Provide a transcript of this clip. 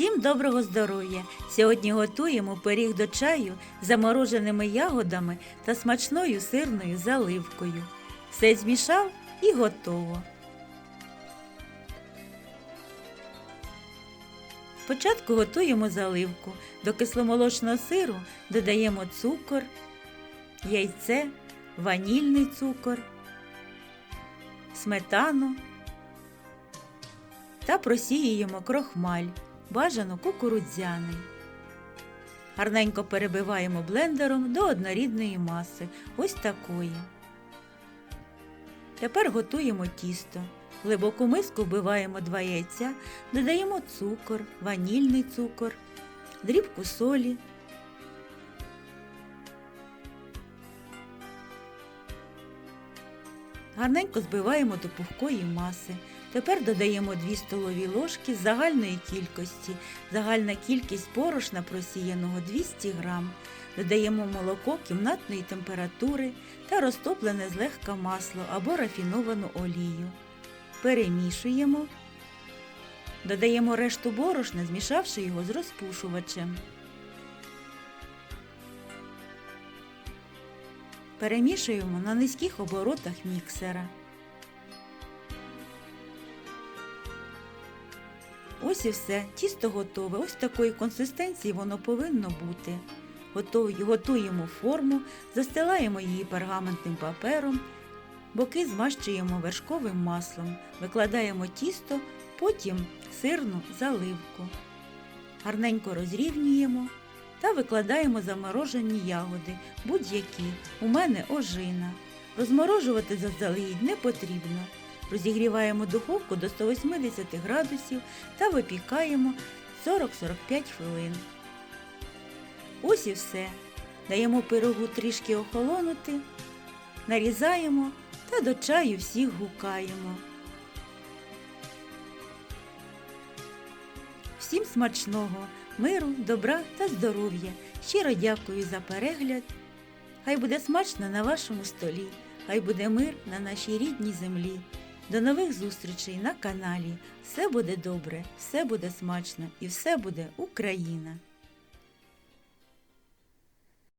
Всім доброго здоров'я! Сьогодні готуємо пиріг до чаю з замороженими ягодами та смачною сирною заливкою. Все змішав і готово. Спочатку готуємо заливку. До кисломолочного сиру додаємо цукор, яйце, ванільний цукор, сметану та просіюємо крохмаль, бажано кукурудзяний. Гарненько перебиваємо блендером до однорідної маси, ось такої. Тепер готуємо тісто. В глибоку миску вбиваємо два яйця, додаємо цукор, ванільний цукор, дрібку солі. Гарненько збиваємо до пухкої маси. Тепер додаємо 2 столові ложки загальної кількості. Загальна кількість порошна просіяного 200 грам. Додаємо молоко кімнатної температури та розтоплене злегка масло або рафіновану олію. Перемішуємо. Додаємо решту борошна, змішавши його з розпушувачем. Перемішуємо на низьких оборотах міксера. Ось і все, тісто готове. Ось такої консистенції воно повинно бути. Готуємо форму, застилаємо її пергаментним папером, боки змащуємо вершковим маслом, викладаємо тісто, потім сирну заливку. Гарненько розрівнюємо та викладаємо заморожені ягоди, будь-які. У мене ожина. Розморожувати заздалегідь не потрібно. Розігріваємо духовку до 180 градусів та випікаємо 40-45 хвилин. Ось і все. Даємо пирогу трішки охолонути, нарізаємо та до чаю всіх гукаємо. Всім смачного, миру, добра та здоров'я. Щиро дякую за перегляд. Хай буде смачно на вашому столі, хай буде мир на нашій рідній землі. До нових зустрічей на каналі. Все буде добре, все буде смачно і все буде Україна!